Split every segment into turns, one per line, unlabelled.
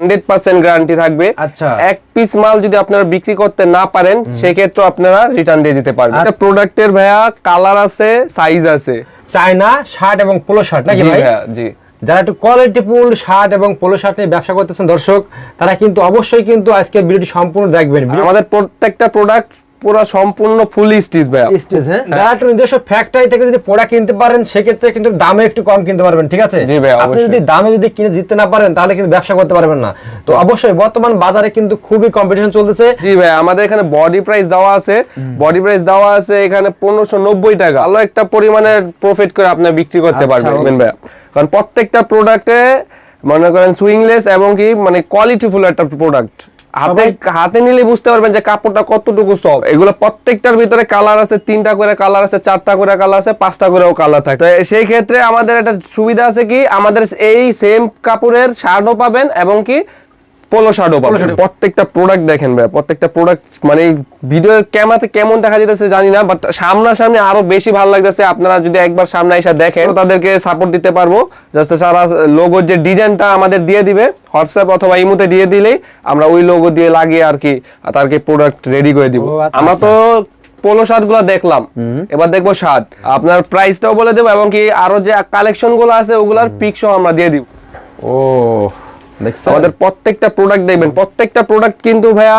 Hundred percent guarantee থাকবে।
আচ্ছা।
এক পিস মাল যদি আপনারা বিক্রি করতে না পারেন সেক্ষেত্রে আপনারা রিটার্ন দিয়ে দিতে পারবেন।
আচ্ছা।
এটা প্রোডাক্টের ভাইয়া কালার আছে সাইজ আছে।
চায়না শার্ট এবং পোলো শার্ট নাকি ভাই?
জি।
যারা একটু কোয়ালিটিফুল শার্ট এবং পোলো শার্ট নিয়ে ব্যবসা করতেছেন দর্শক তারা কিন্তু অবশ্যই কিন্তু আজকে ভিডিওটি সম্পূর্ণ দেখবেন।
আমাদের প্রত্যেকটা প্রোডাক্ট পুরো সম্পূর্ণ ফুল স্টিচ ভাইয়া।
স্টেজ হ্যাঁ? নিজস্ব ফ্যাক্টরি থেকে যদি প্রোডাক্ট কিনতে পারেন সেক্ষেত্রে কিন্তু দামে একটু কম কিনতে পারবেন ঠিক আছে?
জি ভাই,
আপনি
অবশ্যই।
যদি দামে যদি কিনে জিততে না পারেন তাহলে কিন্তু ব্যবসা করতে পারবেন না। তো অবশ্যই বর্তমান বাজারে কিন্তু খুবই কম্পিটিশন চলতেছে।
জি ভাই আমাদের এখানে বডি প্রাইস দেওয়া আছে। বডি প্রাইস দেওয়া আছে এখানে পনেরোশো নব্বই টাকা। ভালো একটা পরিমাণের প্রফিট করে আপনি বিক্রি করতে
আচ্ছা,
পারবেন ভাইয়া। কারণ প্রত্যেকটা প্রোডাক্টে মনে করেন সুইংলেস এবং কি মানে কোয়ালিটিফুল একটা প্রোডাক্ট হাতে হাতে নিলে বুঝতে পারবেন যে কাপড়টা কতটুকু সফট এগুলো প্রত্যেকটার ভিতরে কালার আছে তিনটা করে কালার আছে চারটা করে কালার আছে পাঁচটা করেও কালার থাকে। তো সেই ক্ষেত্রে আমাদের একটা সুবিধা আছে কি? আমাদের এই সেম কাপড়ের শার্টও পাবেন এবং কি পোলো শার্টও পাবেন। প্রত্যেকটা প্রোডাক্ট দেখেন ভাই প্রত্যেকটা প্রোডাক্ট মানে ভিডিও ক্যামেরাতে কেমন দেখা যেতেছে জানি না বাট সামনাসামনি আরও বেশি ভালো লাগতেছে। আপনারা যদি একবার সামনে এসে দেখেন তাদেরকে সাপোর্ট দিতে পারব। জাস্ট সারা লোগোর যে ডিজাইনটা আমাদের দিয়ে দিবে হোয়াটসঅ্যাপ অথবা ইমোতে দিয়ে দিলেই আমরা ওই লোগো দিয়ে লাগিয়ে আর কি তাদেরকে প্রোডাক্ট রেডি করে দিব।
আচ্ছা,
আমরা তো পোলো শার্টগুলো দেখলাম। এবার দেখব শার্ট আপনার প্রাইসটাও বলে দেবো এবং কি আরও যে কালেকশনগুলো আছে ওগুলার পিকসও আমরা দিয়ে দিব।
ও।
আমাদের প্রত্যেকটা প্রোডাক্ট দেখবেন। প্রত্যেকটা প্রোডাক্ট কিন্তু ভাইয়া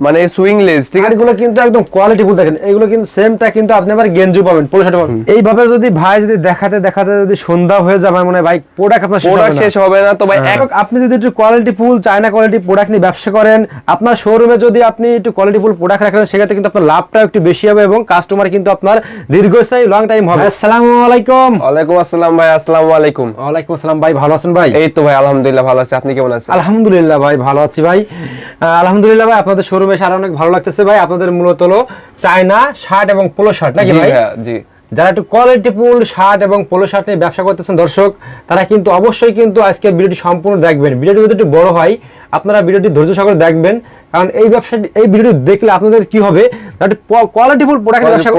মানে সুইংলেস ঠিক আছে?
এগুলো কিন্তু একদম কোয়ালিটিফুল দেখেন। এগুলো কিন্তু সেমটা কিন্তু আপনি আবার গেঞ্জি পাবেন পোলো শার্ট পাবেন এইভাবে যদি ভাই যদি দেখাতে দেখাতে যদি সন্ধ্যা হয়ে যায় আমার মনে হয় ভাই প্রোডাক্ট আপনার শেষ হবে
প্রোডাক্ট শেষ হবে না তো ভাই এক
এক- আপনি যদি একটু quality full China quality product নিয়ে ব্যবসা করেন আপনার শোরুমে যদি আপনি একটু কোয়ালিটি ফুল প্রোডাক্ট রাখেন সেক্ষেত্রে কিন্তু আপনার লাভটা একটু বেশি হবে এবং কাস্টমার কিন্তু আপনার দীর্ঘস্থায়ী লং টাইম হবে। আসসালামু আলাইকুম।
ওয়ালাইকুম আসসালাম ভাই আসসালামু আলাইকুম।
ওয়ালাইকুম আসসালাম ভাই ভালো আছেন ভাই?
এই তো ভাই আলহামদুলিল্লাহ ভালো আছি। আপনি কেমন আছেন
আলহামদুলিল্লাহ ভাই ভালো আছি ভাই। আলহামদুলিল্লাহ ভাই আপনাদের শোরুমে সারা অনেক ভালো লাগতেছে ভাই। আপনাদের মূলত হলো চায়না শার্ট এবং পোলো শার্ট নাকি ভাই?
জি।
যারা একটু কোয়ালিটিফুল শার্ট এবং পোলো শার্ট নিয়ে ব্যবসা করতেছেন দর্শক তারা কিন্তু অবশ্যই কিন্তু আজকে ভিডিওটি সম্পূর্ণ দেখবেন। ভিডিওটি যদি একটু বড় হয় আপনারা ভিডিওটি ধৈর্য সহকারে দেখবেন। কারণ এই ব্যবসা এই ভিডিওটি দেখলে আপনাদের কি হবে? কোয়ালিটিফুল প্রোডাক্ট ব্যবসা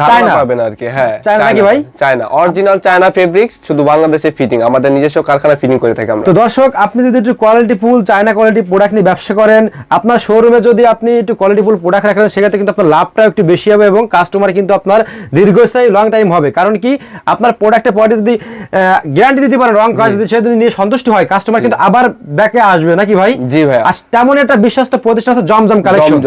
ধারণা পাবেন আর কি হ্যাঁ
চায়না নাকি ভাই?
চায়না অরিজিনাল চায়না ফেব্রিক্স শুধু বাংলাদেশে ফিটিং আমাদের নিজস্ব কারখানা ফিটিং করে থাকি আমরা।
তো দর্শক আপনি যদি একটু quality full China quality product নিয়ে ব্যবসা করেন আপনার শোরুমে যদি আপনি একটু কোয়ালিটি ফুল প্রোডাক্ট রাখেন সেক্ষেত্রে কিন্তু আপনার লাভটা একটু বেশি হবে এবং কাস্টমার কিন্তু আপনার দীর্ঘস্থায়ী লং টাইম হবে। কারণ কি? আপনার প্রোডাক্টের পরে যদি গ্যারান্টি দিতে পারেন রং কাজ যদি সে যদি নিয়ে সন্তুষ্ট হয় কাস্টমার কিন্তু আবার ব্যাকে আসবে নাকি ভাই?
জি।
আর তেমন একটা বিশ্বস্ত প্রতিষ্ঠান আছে জমজম কালেকশন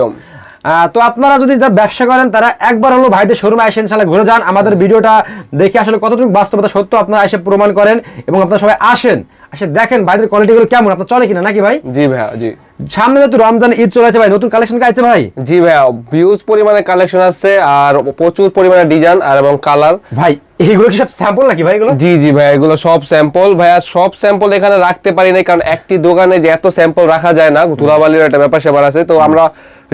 তো আপনারা যদি যারা ব্যবসা করেন তারা একবার হলো ভাইদের শোরুমে আসেন ইনশাআল্লাহ ঘুরে যান। আমাদের ভিডিওটা দেখে আসলে কতটুকু বাস্তবতা সত্য আপনারা এসে প্রমাণ করেন এবং আপনারা সবাই আসেন। এসে দেখেন ভাইদের কোয়ালিটিগুলো কেমন। আপনার চলে কিনা নাকি ভাই?
জি ভাইয়া জি।
সামনে যেহেতু রমজান ঈদ চলে আছে ভাই নতুন কালেকশন আছে ভাই?
জি ভাইয়া ভিউজ পরিমাণে কালেকশন আছে আর প্রচুর পরিমাণে ডিজাইন আর এবং কালার
ভাই এইগুলো কি সব স্যাম্পল নাকি ভাই এগুলো?
জি জি ভাইয়া এগুলো সব স্যাম্পল ভাইয়া সব স্যাম্পল এখানে রাখতে পারি না কারণ একটি দোকানে যে এত স্যাম্পল রাখা যায় না ধুলাবালির একটা ব্যাপার স্যাপার আছে। তো আমরা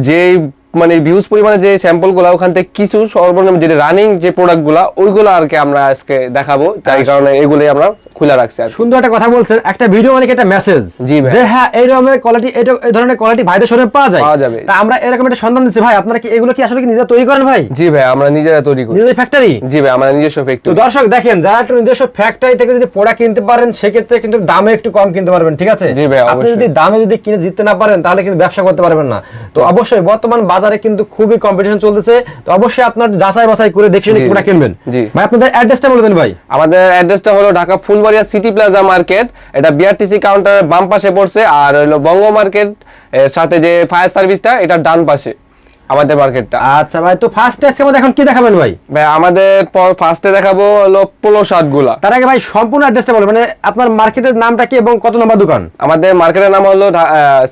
যেই মানে ভিউজ পরিমাণে যে স্যাম্পলগুলা ওখান থেকে কিছু সর্বনিম্ন যে রানিং যে প্রোডাক্টগুলা ওইগুলো আর কি আমরা আজকে দেখাবো তাই
আচ্ছা।
কারণে এগুলোই আমরা খুলে রাখছি আর
সুন্দর একটা কথা বলছেন একটা ভিডিও মানে একটা মেসেজ
জি ভাই।
যে হ্যাঁ এই রকমের কোয়ালিটি এই ধরনের কোয়ালিটি ভাইদের শোরুমে পাওয়া যায়।
পাওয়া যাবে।
তা আমরা এরকম একটা সন্ধান দিচ্ছি ভাই আপনারা কি এগুলো কি আসলে কি নিজে তৈরি করেন ভাই?
জি ভাই আমরা নিজেরা তৈরি করি।
নিজেদের ফ্যাক্টরি
জি ভাই আমাদের নিজস্ব
তো দর্শক দেখেন যারা একটু নিজস্ব ফ্যাক্টরি থেকে যদি প্রোডাক্ট কিনতে পারেন সেক্ষেত্রে কিন্তু দামে একটু কম কিনতে পারবেন ঠিক আছে?
জি ভাই,
আপনি যদি দামে যদি কিনে জিততে না পারেন তাহলে কিন্তু ব্যবসা করতে পারবেন না। তো অবশ্যই বর্তমান বাজারে কিন্তু খুবই কম্পিটিশন চলতেছে। তো অবশ্যই আপনার যাচাই বাছাই করে দেখে
জি,
প্রোডাক্ট কিনবেন।
জি।
ভাই আপনাদের অ্যাড্রেসটা বলে দেন ভাই।
আমাদের অ্যাড্রেসটা হলো Dhaka Fulbaria city plaza market এটা বিআরটিসি কাউন্টারের বাম পাশে পড়ছে আর হলো বঙ্গ মার্কেট এর সাথে যে ফায়ার সার্ভিসটা এটা ডান পাশে আমাদের মার্কেটটা
আচ্ছা ভাই তো ফার্স্ট টেস্ট কেমন এখন কি দেখাবেন ভাই?
ভাই আমাদের ফার্স্টে দেখাবো হলো পোলো শার্টগুলা।
তার আগে ভাই সম্পূর্ণ অ্যাড্রেসটা বলবেন মানে আপনার মার্কেটের নামটা কি এবং কত নম্বর দোকান?
আমাদের মার্কেটের নাম হলো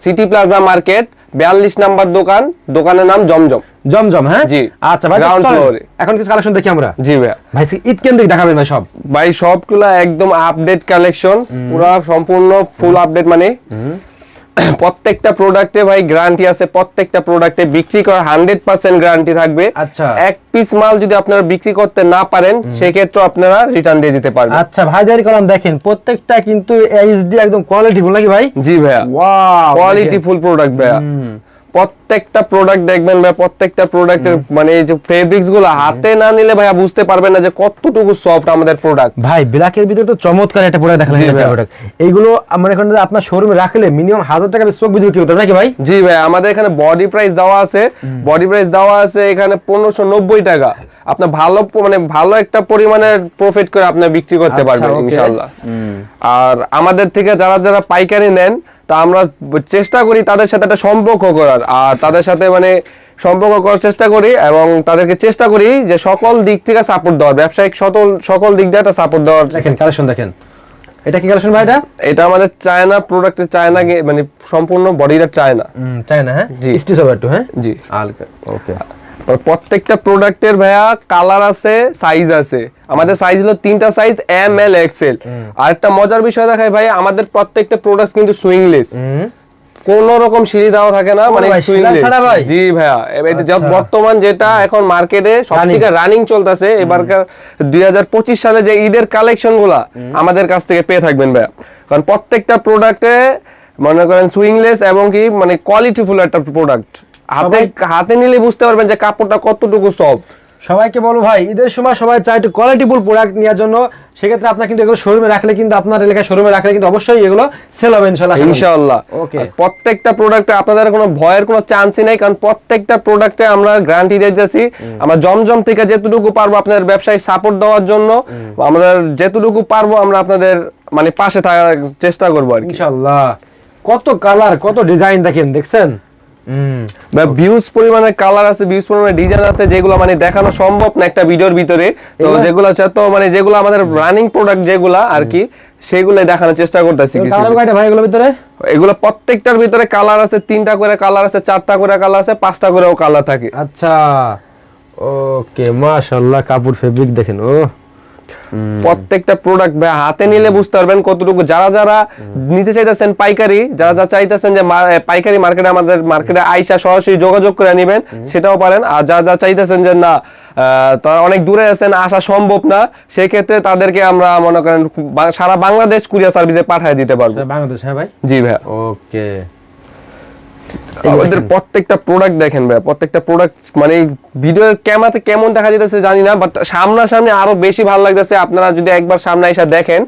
সিটি প্লাজা মার্কেট বিয়াল্লিশ নাম্বার দোকান দোকানের নাম জমজম।
জমজম হ্যাঁ?
জি।
আচ্ছা ভাই
floor এ।
এখন কিছু কালেকশন দেখি আমরা।
জি ভাইয়া।
ভাই ঈদ কেন্দ্রিক দেখাবেন ভাই সব।
ভাই সবগুলা একদম আপডেট কালেকশন পুরো সম্পূর্ণ ফুল আপডেট মানে। প্রত্যেকটা প্রোডাক্টে ভাই গ্যারান্টি আছে প্রত্যেকটা প্রোডাক্টে বিক্রি করার হান্ড্রেড পার্সেন্ট গ্যারান্টি থাকবে।
আচ্ছা।
এক পিস মাল যদি আপনারা বিক্রি করতে না পারেন সেক্ষেত্রে আপনারা রিটার্ন দিয়ে দিতে পারবেন।
আচ্ছা ভাইদের কলম দেখেন প্রত্যেকটা কিন্তু এইচডি একদম কোয়ালিটি নাকি ভাই?
জি ভাইয়া।
ওয়াও
কোয়ালিটি ফুল প্রোডাক্ট ভাইয়া। প্রত্যেকটা প্রোডাক্ট দেখবেন ভাই প্রত্যেকটা প্রোডাক্টের মানে এই যে ফেব্রিক্সগুলো হাতে না নিলে ভাইয়া বুঝতে পারবেন না যে কতটুকু সফট আমাদের প্রোডাক্ট
ভাই ব্ল্যাকের ভিতরে তো চমৎকার একটা প্রোডাক্ট দেখালেন প্রোডাক্ট এইগুলো আমার এখানে আপনার শোরুমে রাখলে মিনিমাম হাজার টাকা চোখ বুঝে বিক্রি করতে নাকি ভাই?
জি ভাই আমাদের এখানে বডি প্রাইস দেওয়া আছে। বডি প্রাইস দেওয়া আছে এখানে পনেরোশো নব্বই টাকা। আপনার ভালো মানে ভালো একটা পরিমাণের প্রফিট করে আপনি বিক্রি করতে
আচ্ছা,
পারবেন
okay.
ইনশাল্লাহ আর আমাদের থেকে যারা যারা পাইকারি নেন তা আমরা চেষ্টা করি তাদের সাথে একটা সম্পর্ক করার। আর তাদের সাথে মানে সম্পর্ক করার চেষ্টা করি এবং তাদেরকে চেষ্টা করি যে সকল দিক থেকে সাপোর্ট দেওয়ার ব্যবসায়িক সকল সকল দিক দিয়ে একটা সাপোর্ট দেওয়ার।
দেখেন কালেকশন দেখেন। এটা কি কালেকশন ভাই এটা?
এটা আমাদের চায়না প্রোডাক্টের চায়না মানে সম্পূর্ণ বডিটা চায়না
চাই না হ্যাঁ?
জি।
স্টিচ হবে একটু হ্যাঁ?
জি।
হালকা ওকে
প্রত্যেকটা প্রোডাক্টের ভাইয়া কালার আছে সাইজ আছে। আমাদের সাইজ হলো তিনটা সাইজ এম এল এক্সেল আর একটা মজার বিষয় দেখায় ভাই আমাদের প্রত্যেকটা প্রোডাক্ট কিন্তু সুইংলেস কোন রকম সিঁড়ি দেওয়া থাকে না মানে সুইংলেস? জি ভাইয়া এবার
আচ্ছা।
বর্তমান যেটা এখন মার্কেটে সবথেকে রানিং চলতেছে এবারকার দুই হাজার পঁচিশ সালে যে ঈদের কালেকশনগুলা আমাদের কাছ থেকে পেয়ে থাকবেন ভাইয়া। কারণ প্রত্যেকটা প্রোডাক্টে মনে করেন সুইংলেস এবং কি মানে কোয়ালিটিফুল একটা প্রোডাক্ট হাতে হাতে নিলে বুঝতে পারবেন যে কাপড়টা কতটুকু সফট
সবাইকে বলব ভাই ঈদের সময় সবাই চায় একটু কোয়ালিটিফুল প্রোডাক্ট নেওয়ার জন্য। সেক্ষেত্রে আপনার কিন্তু এগুলো শোরুমে রাখলে কিন্তু আপনার এলাকায় শোরুমে রাখলে কিন্তু অবশ্যই এগুলো সেল হবে ইনশাল্লাহ
ইনশাআল্লাহ।
ওকে
প্রত্যেকটা প্রোডাক্টে আপনাদের কোনো ভয়ের কোনো চান্সই নাই কারণ প্রত্যেকটা প্রোডাক্টে আমরা গ্যারান্টি দিতেছি। আমরা জমজম থেকে যেতটুকু পারব আপনাদের ব্যবসায় সাপোর্ট দেওয়ার জন্য আমাদের যেতটুকু পারব আমরা আপনাদের মানে পাশে থাকার চেষ্টা করব আর কি।
ইনশাল্লাহ কত কালার কত ডিজাইন দেখেন দেখছেন? হুম।
ভিউজ পরিমাণে কালার আছে ভিউজ পরিমাণে ডিজাইন আছে যেগুলো মানে দেখানো সম্ভব না একটা ভিডিওর ভিতরে। তো যেগুলো তো মানে যেগুলো আমাদের রানিং প্রোডাক্ট যেগুলা আর কি সেগুলোই দেখানোর চেষ্টা করতেছি
ভাই এগুলোর ভিতরে?
এগুলো প্রত্যেকটার ভিতরে কালার আছে তিনটা করে কালার আছে চারটা করে কালার আছে পাঁচটা করেও কালার থাকে।
আচ্ছা। ওকে মাশাআল্লাহ কাপড় ফেব্রিক দেখেন ও
প্রত্যেকটা প্রোডাক্ট হাতে নিলে বুঝতে পারবেন কতটুকু। যারা যারা নিতে চাইতেছেন পাইকারি যারা যারা চাইতেছেন যে পাইকারি মার্কেটে আমাদের মার্কেটে আইসা সরাসরি যোগাযোগ করে নেবেন সেটাও পারেন। আর যারা যা চাইতেছেন যে না তারা অনেক দূরে আছেন আসা সম্ভব না সেক্ষেত্রে তাদেরকে আমরা মনে করেন সারা বাংলাদেশ কুরিয়ার সার্ভিসে পাঠিয়ে দিতে পারব।
বাংলাদেশ হ্যাঁ ভাই?
জি ভাইয়া।
ওকে
আমাদের প্রত্যেকটা প্রোডাক্ট দেখেন ভাই প্রত্যেকটা প্রোডাক্ট মানে ভিডিও ক্যামেরাতে কেমন দেখা যেতেছে জানি না বাট সামনাসামনি আরও বেশি ভালো লাগতেছে। আপনারা যদি একবার সামনে এসে দেখেন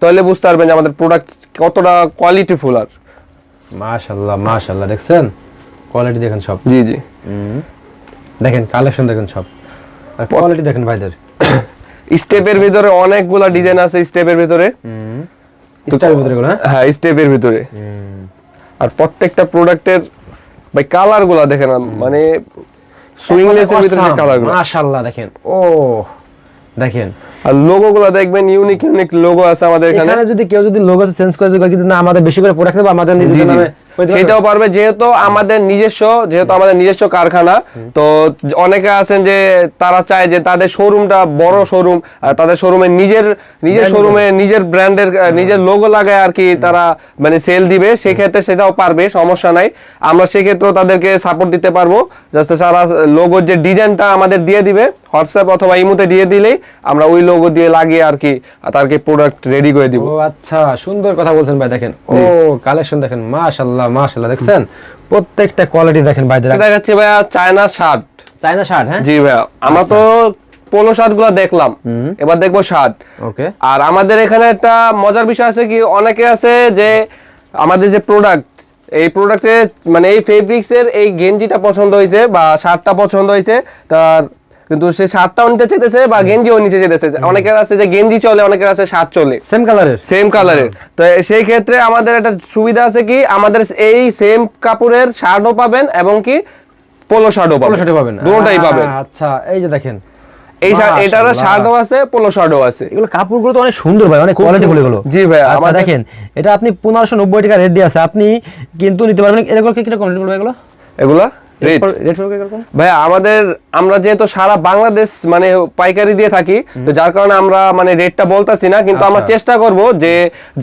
তাহলে বুঝতে পারবেন যে আমাদের প্রোডাক্ট কতটা কোয়ালিটিফুল আর।
মাশাআল্লাহ মাশাআল্লাহ দেখছেন? কোয়ালিটি দেখেন সব।
জি জি।
দেখেন কালেকশন দেখেন সব। আর কোয়ালিটি দেখেন ভাইদের।
স্টেপের ভিতরে অনেকগুলা ডিজাইন আছে স্টেপের ভিতরে।
স্টাইল ভিতরে হ্যাঁ?
হ্যাঁ স্টেপের ভিতরে। আর প্রত্যেকটা প্রোডাক্টের ভাই কালারগুলা দেখেন মানে সুইংলেসের ভিতরে যে কালারগুলো।
মাশাআল্লাহ দেখেন। ও দেখেন।
আর লোগো গুলা দেখবেন ইউনিক ইউনিক লোগো আছে আমাদের এখানে
এখানে। যদি কেউ যদি লোগো চেঞ্জ করে যদি কিন্তু না আমাদের বেশি করে প্রোডাক্ট দেবো আমাদের নিজেদের নামে?
সেটাও পারবে যেহেতু আমাদের নিজস্ব যেহেতু আমাদের নিজস্ব কারখানা তো অনেকে আছেন যে তারা চায় যে তাদের শোরুমটা বড় শোরুম তাদের শোরুমে নিজের নিজের শোরুমে নিজের ব্র্যান্ডের নিজের লোগো লাগায় আর কি তারা মানে সেল দিবে সেক্ষেত্রে সেটাও পারবে সমস্যা নাই। আমরা সেক্ষেত্রেও তাদেরকে সাপোর্ট দিতে পারব জাস্ট সারা লোগোর যে ডিজাইনটা আমাদের দিয়ে দিবে হোয়াটসঅ্যাপ অথবা ইমোতে দিয়ে দিলেই আমরা ওই লোগো দিয়ে লাগিয়ে আর কি তারকে প্রোডাক্ট রেডি করে দিব।
ও আচ্ছা সুন্দর কথা বলছেন ভাই দেখেন। ও কালেকশন দেখেন মাশাআল্লাহ মাশাআল্লাহ দেখছেন? প্রত্যেকটা কোয়ালিটি দেখেন ভাইদের
এটা দেখাচ্ছি ভাইয়া চায়না শার্ট
চায়না শার্ট হ্যাঁ?
জি ভাইয়া আমরা তো পোলো শার্টগুলো দেখলাম। এবার দেখব শার্ট
ওকে।
আর আমাদের এখানে একটা মজার বিষয় আছে কি অনেকে আছে যে আমাদের যে প্রোডাক্ট এই প্রোডাক্টে মানে এই ফেব্রিক্স এর এই গেঞ্জিটা পছন্দ হয়েছে বা শার্টটা পছন্দ হয়েছে তার কিন্তু সে শার্টটাও নিতে চাইতেছে বা গেঞ্জিও নিতে চাইতেছে অনেকের আছে যে গেঞ্জি চলে অনেকের আছে শার্ট চলে।
সেম কালারের
সেম কালারের তো সেই ক্ষেত্রে আমাদের একটা সুবিধা আছে কি? আমাদের এই সেম কাপড়ের শার্টও পাবেন এবং কি? পোলো শার্টও পাবেন।
পোলো
পাবেন।
শার্টে পাবেন
দুটোটাই পাবেন।
আচ্ছা এই যে দেখেন।
এই এটারও
মাশাআল্লাহ।
শার্টও আছে পোলো শার্টও আছে।
এগুলো কাপড়গুলো তো অনেক সুন্দর ভাই অনেক কোয়ালিটি
সুন্দর।
এগুলো।
জি ভাই,
আচ্ছা দেখেন এটা আপনি পনেরোশো নব্বই টাকা রেট দিয়ে আছে। আপনি কিন্তু নিতে পারবেন। এরকম কি কীরকম রেট বলব এগুলো?
এগুলা? ভাই আমাদের আমরা যেহেতু সারা বাংলাদেশ মানে পাইকারি দিয়ে থাকি তো যার কারণে আমরা মানে রেটটা বলতাছি না কিন্তু আমরা
আচ্ছা।
চেষ্টা করব যে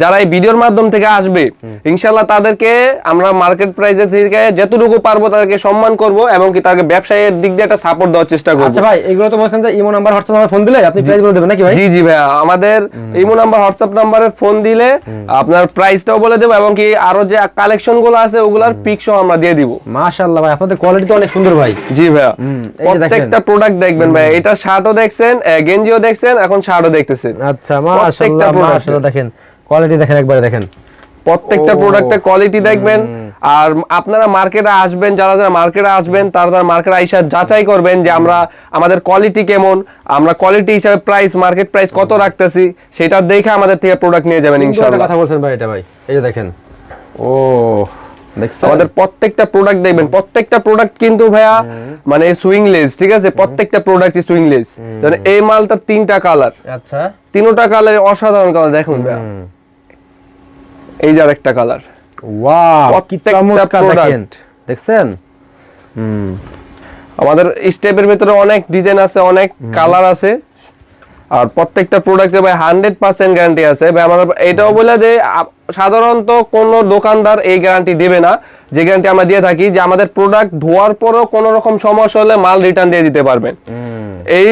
যারা এই ভিডিওর মাধ্যম থেকে আসবে ইনশাল্লাহ তাদেরকে আমরা মার্কেট প্রাইসের থেকে যতটুকু পারব তাদেরকে সম্মান করব এবং কি তাদেরকে ব্যবসায়ের দিক দিয়ে একটা সাপোর্ট দেওয়ার চেষ্টা করব।
আচ্ছা ভাই এগুলো imo number WhatsApp number phone দিলে আপনি প্রাইস বলে দেবেন নাকি ভাই?
জি জি ভাইয়া আমাদের ইমো নাম্বার হোয়াটসঅ্যাপ নাম্বারে ফোন দিলে আপনার প্রাইসটাও বলে দেবো এবং কি আরও যে কালেকশনগুলো আছে ওগুলার পিক সহ আমরা দিয়ে দিব।
মাশাআল্লাহ ভাই আপনাদের কোয়ালিটি তো অনেক সুন্দর ভাই।
জি ভাইয়া। প্রত্যেকটা প্রোডাক্ট দেখবেন ভাই এটা শার্টও দেখছেন গেঞ্জিও দেখছেন এখন শার্টও দেখতেছেন।
আচ্ছা মাশাআল্লাহ মাশাআল্লাহ দেখেন। কোয়ালিটি দেখেন একবারে দেখেন।
প্রত্যেকটা প্রোডাক্টের কোয়ালিটি দেখবেন। আর আপনারা মার্কেটে আসবেন যারা যারা মার্কেটে আসবেন তারা তারা মার্কেটে আইসা যাচাই করবেন যে আমরা আমাদের কোয়ালিটি কেমন আমরা কোয়ালিটি হিসাবে প্রাইস মার্কেট প্রাইস কত রাখতেছি সেটা দেখে আমাদের থেকে প্রোডাক্ট নিয়ে যাবেন ইনশাআল্লাহ।
কথা বলছেন ভাই এটা ভাই। এই যে দেখেন। ও।
আমাদের প্রত্যেকটা প্রোডাক্ট দেখবেন। প্রত্যেকটা প্রোডাক্ট কিন্তু ভাইয়া মানে সুইংলেস ঠিক আছে? প্রত্যেকটা প্রোডাক্টই সুইংলেস এই মালটার তিনটা কালার
আচ্ছা।
তিনটা কালার অসাধারণ কালার দেখুন ভাইয়া। এই যে আরেকটা কালার
ওয়াও কি চমৎকার দেখেন। দেখছেন? হুম।
আমাদের স্টেপের ভিতরে অনেক ডিজাইন আছে অনেক কালার আছে। আর প্রত্যেকটা প্রোডাক্টে ভাই হান্ড্রেড পার্সেন্ট গ্যারান্টি আছে। ভাই আমার এটাও বলে যে সাধারণত কোন দোকানদার এই গ্যারান্টি দেবে না। যে গ্যারান্টি আমরা দিয়ে থাকি যে আমাদের প্রোডাক্ট ধোয়ার পরও কোনো রকম সমস্যা হলে মাল রিটার্ন দিয়ে দিতে পারবেন। এই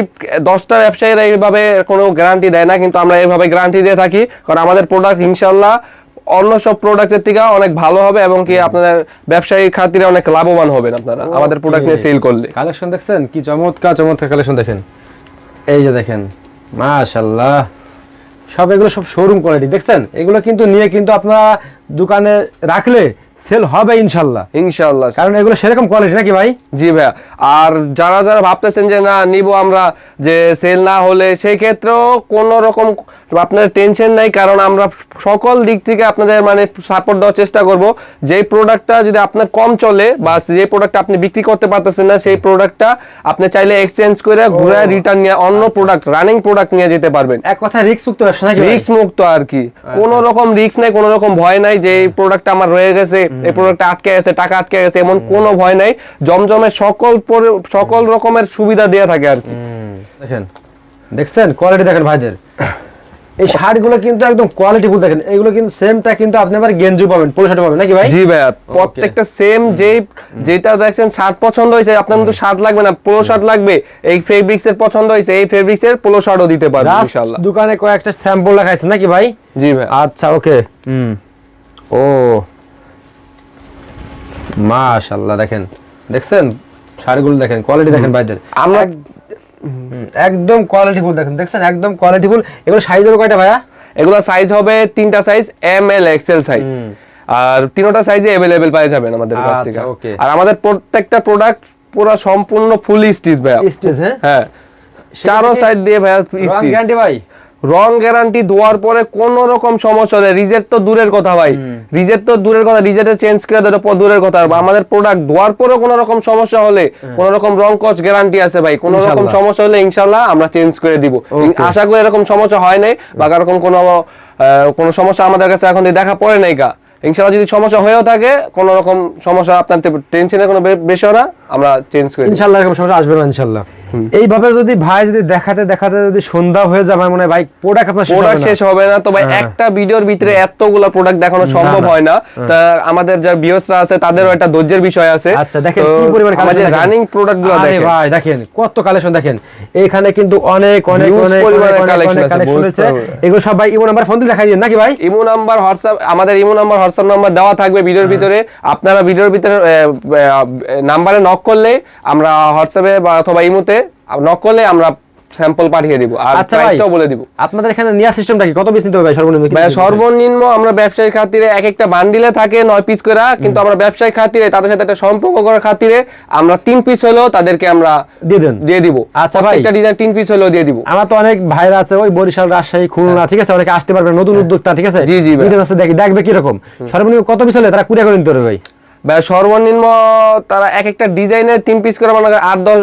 দশটা ব্যবসায়ীরা এইভাবে কোনো গ্যারান্টি দেয় না কিন্তু আমরা এইভাবে গ্যারান্টি দিয়ে থাকি। কারণ আমাদের প্রোডাক্ট ইনশাল্লাহ অন্য সব প্রোডাক্টের থেকে অনেক ভালো হবে এবং কি আপনাদের ব্যবসায়ী খাতিরে অনেক লাভবান হবেন আপনারা। আমাদের প্রোডাক্ট নিয়ে সেল করলে।
কালেকশন দেখছেন? কি চমৎকার চমৎকার কালেকশন দেখেন। এই যে দেখেন। মাশাআল্লাহ। সব এগুলো সব শোরুম কোয়ালিটি দেখছেন? এগুলো কিন্তু নিয়ে কিন্তু আপনারা দোকানে রাখলে সেল হবে ইনশাল্লাহ।
ইনশাল্লাহ।
কারণ এগুলো সেরকম কোয়ালিটি নাকি ভাই?
জি ভাইয়া। আর যারা যারা ভাবতেছেন যে না নিব আমরা যে সেল না হলে সেই ক্ষেত্রেও কোনো রকম আপনার টেনশন নাই কারণ আমরা সকল দিক থেকে আপনাদের মানে সাপোর্ট দেওয়ার চেষ্টা করব। যেই প্রোডাক্টটা যদি আপনার কম চলে বা যে প্রোডাক্টটা আপনি বিক্রি করতে পারতেছেন না সেই প্রোডাক্টটা আপনি চাইলে এক্সচেঞ্জ করে ঘুরে রিটার্ন নিয়ে অন্য প্রোডাক্ট রানিং প্রোডাক্ট নিয়ে যেতে পারবেন।
এক কথা রিক্স মুক্ত ব্যবসা নাকি
রিস্ক মুক্ত আর কি। কোনো রকম রিস্ক নাই কোনো রকম ভয় নাই যে এই প্রোডাক্ট আমার রয়ে গেছে এই প্রোডাক্ট আটকে গেছে টাকা আটকে গেছে এমন কোনো ভয় নাই। জমজমের সকল সকল রকমের সুবিধা দেয়া থাকে আর কি।
দেখেন দেখছেন? কোয়ালিটি দেখেন ভাইদের। এই শার্টগুলো কিন্তু একদম কোয়ালিটি ফুল দেখেন। এগুলো কিন্তু সেমটা কিন্তু আপনি আবার গেঞ্জি পাবেন পোলো শার্ট পাবেন নাকি ভাই?
জি ভাইয়া প্রত্যেকটা সেম যে যেটা দেখছেন শার্ট পছন্দ হয়েছে আপনার কিন্তু শার্ট লাগবে না পোলো শার্ট লাগবে। এই ফেব্রিক্স এর পছন্দ হয়েছে এই ফেব্রিক্স এর পোলো শার্টও দিতে পারবেন ইনশাআল্লাহ।
দোকানে কয়েকটা স্যাম্পল রাখাইছে নাকি ভাই?
জি ভাই
আচ্ছা ওকে হুম। ও মাশাআল্লাহ দেখেন দেখছেন শাড়িগুলো দেখেন কোয়ালিটি দেখেন ভাইদের
আমরা
হুম, একদম কোয়ালিটি ফুল দেখেন দেখছেন একদম কোয়ালিটি ফুল এগুলো সাইজ হবে কয়টা ভাইয়া
এগুলো সাইজ হবে তিনটা size M L XL size আর তিনটা সাইজে अवेलेबल পাওয়া যাবেন আমাদের কাছ থেকে
আচ্ছা, okay.
আর আমাদের প্রত্যেকটা প্রোডাক্ট পুরো সম্পূর্ণ ফুল স্টিচ ভাইয়া
স্টেজ হ্যাঁ
হ্যাঁ চারো
থেকে
সাইড দিয়ে ভাইয়া স্টিচ
গ্যারান্টি ভাই
রং গ্যারান্টি দেওয়ার পরে কোন রকম সমস্যা হলে রিজেক্ট তো দূরের কথা ভাই। রিজেক্ট তো দূরের কথা রিজেক্টে চেঞ্জ করে দেওয়ার পর দূরের কথা। আমাদের প্রোডাক্ট দেওয়ার পরেও কোনো রকম সমস্যা হলে কোন রকম রং কচ গ্যারান্টি আছে ভাই। কোন রকম সমস্যা হলে ইনশাল্লাহ আমরা চেঞ্জ করে দিব। আশা করি এরকম সমস্যা হয় নাই বা এরকম কোনো কোনো সমস্যা আমাদের কাছে এখন দেখা পড়ে নাই গা। ইনশাল্লাহ যদি সমস্যা হয়েও থাকে কোন রকম সমস্যা আপনার টেনশনের কোনো বে- বিষয় না আমরা চেঞ্জ করে দিব।
ইনশাল্লাহ এরকম সমস্যা আসবে না ইনশাল্লাহ। এইভাবে যদি ভাই যদি দেখাতে দেখাতে যদি সন্ধ্যা হয়ে যায় আমার মনে হয় ভাই প্রোডাক্ট আপনার শেষ হবে
প্রোডাক্ট
না।
শেষ হবে না। তো ভাই
হ্যাঁ।
একটা ভিডিওর ভিতরে এতগুলা প্রোডাক্ট দেখানো সম্ভব হয় না। তা আমাদের যারা ভিউয়ার্সরা আছে তাদেরও একটা ধৈর্যের বিষয় আছে।
আচ্ছা দেখেন কি পরিমাণ
আমাদের
collection দেখেন।
রানিং প্রোডাক্টগুলো
আরে
দেখেন।
ভাই দেখেন কত কালেকশন দেখেন। এখানে কিন্তু অনেক অনেক অনেক
পরিমাণে
অনেক, অনেক,
collection
অনেক
আছে,
কালেকশন আছে। এগুলো সবাই ইমো নাম্বার ফোন দিয়ে দেখাই দিন নাকি ভাই?
ইমো নাম্বার হোয়াটসঅ্যাপ আমাদের ইমো নাম্বার হোয়াটসঅ্যাপ নাম্বার দেওয়া থাকবে ভিডিওর ভিতরে। আপনারা ভিডিওর ভিতরে নাম্বারে নক করলে আমরা হোয়াটসঅ্যাপে বা অথবা ইমোতে নক করলে আমরা স্যাম্পল পাঠিয়ে দিব আর
আচ্ছা
প্রাইসটাও বলে দিব।
আপনাদের এখানে নিয়া সিস্টেমটা কি? কত পিস নিতে হবে ভাই সর্বনিম্ন
ভাই সর্বনিম্ন আমরা ব্যবসায়ীর খাতিরে এক একটা বান্ডিলে থাকে নয় পিস করে কিন্তু আমরা ব্যবসায়ী খাতিরে তাদের সাথে একটা সম্পর্ক করার খাতিরে আমরা তিন পিস হলেও তাদেরকে আমরা
দিয়ে দেন।
দিয়ে দিব।
আচ্ছা ভাই।
প্রত্যেকটা ডিজাইন তিন পিস হলেও দিয়ে দিব।
আমার তো অনেক ভাইরা আছে ওই বরিশাল রাজশাহী খুলনা ঠিক আছে? অনেকে আসতে পারবে নতুন উদ্যোক্তা ঠিক আছে?
হ্যাঁ। জি, জি ভাই।
আছে দেখি দেখবে কীরকম। সর্বনিম্ন কত পিস হলে তারা কুড়িয়া করে নিতে পারবে ভাই?
ভাই সর্বনিম্ন তারা এক একটা ডিজাইনের তিন পিস করে মনে আট দশ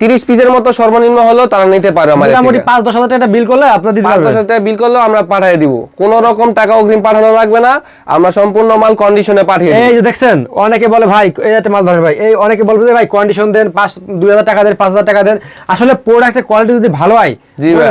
তিরিশ পিসের মতো সর্বনিম্ন হলেও তারা নিতে পারে আমার
মোটামুটি পাঁচ দশ হাজার টাকা বিল করলে আপনার দিতে
টাকা বিল করলেও আমরা পাঠিয়ে দিব। কোন রকম টাকা অগ্রিম পাঠানো লাগবে না। আমরা সম্পূর্ণ মাল কন্ডিশনে পাঠিয়ে
এই যে দেখছেন অনেকে বলে ভাই এই একটা মাল ধরেন ভাই। এই অনেকে বলবে যে ভাই কন্ডিশন দেন পাঁচ দুই হাজার টাকা দেন পাঁচ হাজার টাকা দেন। আসলে প্রোডাক্টের কোয়ালিটি যদি ভালো হয়।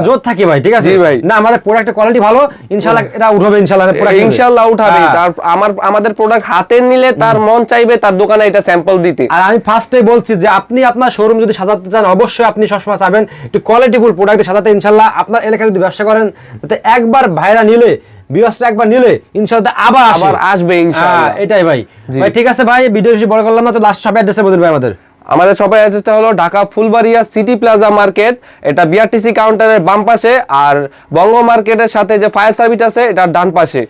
জোর থাকে ভাই ঠিক আছে?
ভাই।
না আমাদের প্রোডাক্টের কোয়ালিটি ভালো ইনশাআল্লাহ এটা উঠবে ইনশাআল্লাহ।
ইনশাল্লাহ উঠাবে।
হ্যাঁ।
তার আমার আমাদের প্রোডাক্ট হাতে নিলে তার মন চাইবে তার দোকানে এটা স্যাম্পল দিতে।
আর আমি ফার্স্টে বলছি যে আপনি আপনার শোরুম যদি সাজাতে চান অবশ্যই আপনি সবসময় চাবেন একটু কোয়ালিটিফুল প্রোডাক্ট সাজাতে। ইনশাল্লাহ আপনার এলাকায় যদি ব্যবসা করেন যাতে একবার ভাইরা নিলে বিয়সটা একবার নিলে ইনশাল্লাহ আবার
আবার আসবে ইনশাআল্লাহ।
হ্যাঁ, এটাই ভাই। ভাই ঠিক আছে ভাই ভিডিও বেশি বড় করলাম না তো লাস্ট সব অ্যাড্রেসে বলবেন ভাই আমাদের।
আমাদের শপের অ্যাড্রেসটা হলো Dhaka Fulbaria city plaza market এটা বিআরটিসি কাউন্টারের বাম পাশে আর বঙ্গ মার্কেটের সাথে যে ফায়ার সার্ভিস আছে এটার ডান পাশে।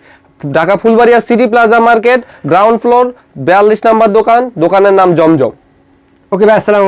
Dhaka Fulbaria city plaza market ground floor বিয়াল্লিশ নাম্বার দোকান দোকানের নাম জমজম।
ওকে ভাই আসসালাম